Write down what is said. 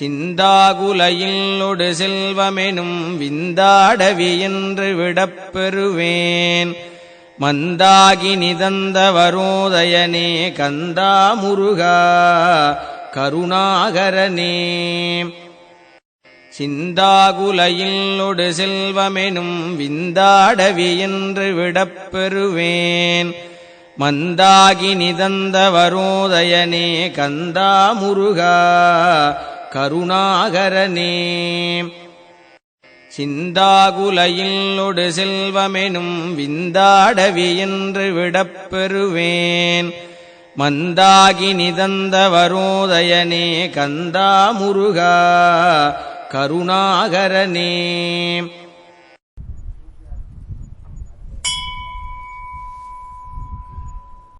சிந்தாகுலையில் ஒடு செல்வமெனும் விந்தாடவி என்று விடப்பெறுவேன். மந்தாகி நிதந்த வரோதயனே கந்தா முருகா கருணாகரனே. சிந்தாகுலையில்லொடு செல்வமெனும் விந்தாடவி என்று விடப்பெறுவேன். மந்தாகி நிதந்த வரோதயனே கந்தா முருகா கருணாகரனே. சிந்தாகுலையில்லொடு செல்வமெனும் விந்தாடவியின்று விடப்பெறுவேன். மந்தாகி நிதந்த வரோதயனே கந்தா முருகா கருணாகரனே.